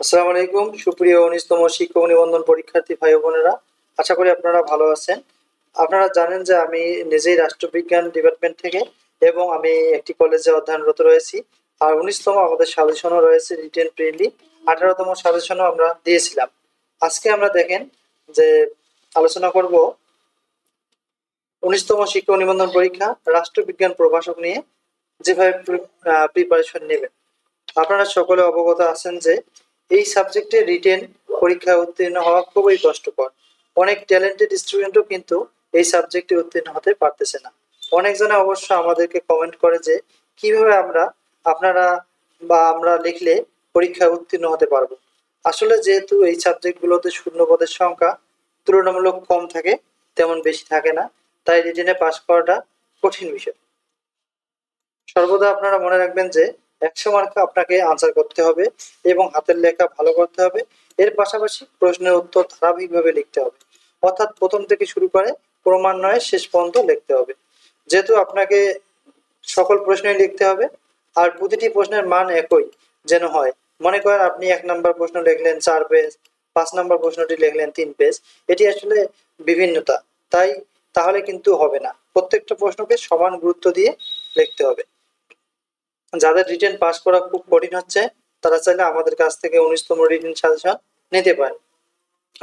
আসসালামু আলাইকুম, সুপ্রিয় উনিশতম শিক্ষক নিবন্ধন পরীক্ষার্থী ভাই বোনেরা, আশা করি আপনারা ভালো আছেন। আপনারা জানেন যে আমি নিজেই রাষ্ট্রবিজ্ঞান ডিপার্টমেন্ট থেকে এবং আমি একটি কলেজে অধ্যয়নরত রয়েছি। আর উনিশতম আমাদের সাজেশনও রয়েছে রিটেন প্রিলি আঠারোতম সাজেশনও আমরা দিয়েছিলাম। আজকে আমরা দেখেন যে আলোচনা করব উনিশতম শিক্ষক নিবন্ধন পরীক্ষা রাষ্ট্রবিজ্ঞান প্রভাষক নিয়ে, যেভাবে প্রিপারেশন নেবেন। আপনারা সকলে অবগত আছেন যে এই সাবজেক্টে রিটেন পরীক্ষায় উত্তীর্ণ হওয়া খুবই কষ্টকর। অনেক ট্যালেন্টেড স্টুডেন্টও কিন্তু এই সাবজেক্টে উত্তীর্ণ হতে পারতেছে না। অনেকজনে অবশ্য আমাদেরকে কমেন্ট করে যে, কীভাবে আমরা, আপনারা বা আমরা লিখলে পরীক্ষায় উত্তীর্ণ হতে পারব? আসলে যেহেতু এই সাবজেক্টগুলোতে শূন্যপদের সংখ্যা তুলনামূলক কম থাকে, তেমন বেশি থাকে না, তাই রিটেনে পাশ করাটা কঠিন বিষয়। সর্বদা আপনারা মনে রাখবেন যে একশো মার্কে আপনাকে আনসার করতে হবে এবং হাতের লেখা ভালো করতে হবে। এর পাশাপাশি প্রশ্নের উত্তর ধারাবাহিকভাবে লিখতে হবে। অর্থাৎ প্রথম থেকে শুরু করে ক্রমান্বয়ে শেষ পর্যন্ত লিখতে হবে। যেহেতু আপনাকে সকল প্রশ্নই লিখতে হবে, আর প্রতিটি প্রশ্নের মান একই যেন হয়। মনে করেন আপনি এক নম্বর প্রশ্ন লিখলেন চার পেজ পাঁচ নম্বর প্রশ্নটি লিখলেন তিন পেজ এটি আসলে বিভিন্নতা। তাই তাহলে কিন্তু হবে না। প্রত্যেকটা প্রশ্নকে সমান গুরুত্ব দিয়ে লিখতে হবে। যাদের রিটেন পাস করা খুব কঠিন হচ্ছে, তারা চাইলে আমাদের কাছ থেকে উনিশতম রিটেন সাজেশন নিতে পারেন।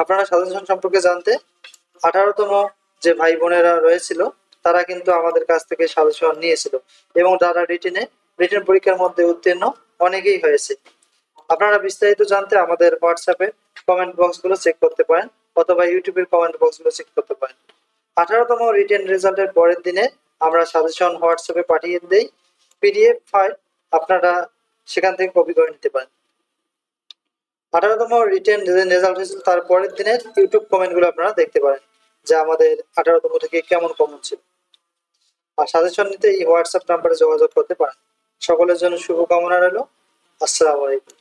আপনারা সাজেশন সম্পর্কে জানতে আঠারোতম যে ভাই বোনেরা রয়েছিল, তারা কিন্তু আমাদের কাছ থেকে সাজেশন নিয়েছিল এবং যারা রিটেনে রিটেন পরীক্ষার মধ্যে উত্তীর্ণ অনেকেই হয়েছে। আপনারা বিস্তারিত জানতে আমাদের হোয়াটসঅ্যাপে কমেন্ট বক্সগুলো চেক করতে পারেন অথবা ইউটিউবের কমেন্ট বক্সগুলো চেক করতে পারেন। আঠারোতম রিটেন রেজাল্টের পরের দিনে আমরা সাজেশন হোয়াটসঅ্যাপে পাঠিয়ে দেই। পিডিএফ ফাইল আপনারা সেখান থেকে কপি করে নিতে পারেন। আঠারোতম রিটার্ন রেজাল্ট হয়েছিল তার পরের দিনের ইউটিউব কমেন্টগুলো আপনারা দেখতে পারেন, যে আমাদের আঠারোতম থেকে কেমন কমন ছিল। আর সাজেশন নিতে এই হোয়াটসঅ্যাপ নাম্বারে যোগাযোগ করতে পারেন। সকলের জন্য শুভকামনা রইল। আসসালামু আলাইকুম।